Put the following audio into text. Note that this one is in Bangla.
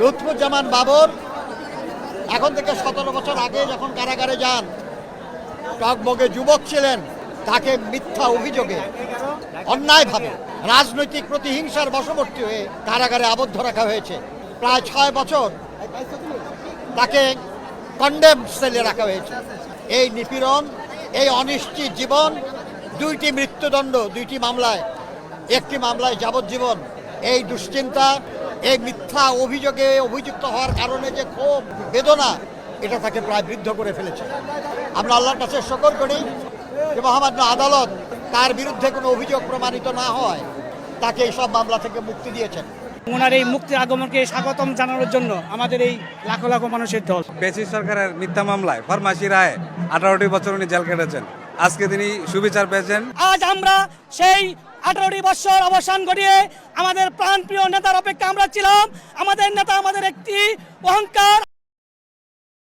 লুৎফুজ্জামান বাবর, এখন থেকে সতেরো বছর আগে যখন কারাগারে যান, টকবগে যুবক ছিলেন, তাকে মিথ্যা অভিযোগে, অন্যায়ভাবে, রাজনৈতিক প্রতিহিংসার বশবর্তী হয়ে কারাগারে আবদ্ধ রাখা হয়েছে। প্রায় ছয় বছর তাকে কন্ডেম সেলে রাখা হয়েছে। এই নিপীড়ন, এই অনিশ্চিত জীবন, দুইটি মৃত্যুদণ্ড, দুইটি মামলায়, একটি মামলায় যাবজ্জীবন। এই দুশ্চিন্তা, এই মিথ্যা অভিযোগে অভিযুক্ত হওয়ার কারণে যে ক্ষোভ, বেদনা, এটা তাকে প্রায় বৃদ্ধ করে ফেলেছে। আমরা আল্লাহর কাছে শকর করি যে মহামান্য আদালত তার বিরুদ্ধে কোনো অভিযোগ প্রমাণিত না হয় তাকে এই সব মামলা থেকে মুক্তি দিয়েছেন। ওনার এই মুক্তির আগমনকে স্বাগতম জানানোর জন্য আমাদের এই লাখো লাখো মানুষের দল। পেশি সরকারের মিথ্যা মামলায় ফার্মাসি রায় আঠারোটি বছর উনি জেল কেটেছেন আজকে তিনি সুবিচার পেয়েছেন। আজ আমরা সেই আঠারোটি বছর অবসান ঘটিয়ে আমাদের প্রাণপ্রিয় নেতার অপেক্ষা আমরা ছিলাম। আমাদের নেতা আমাদের একটি অহংকার।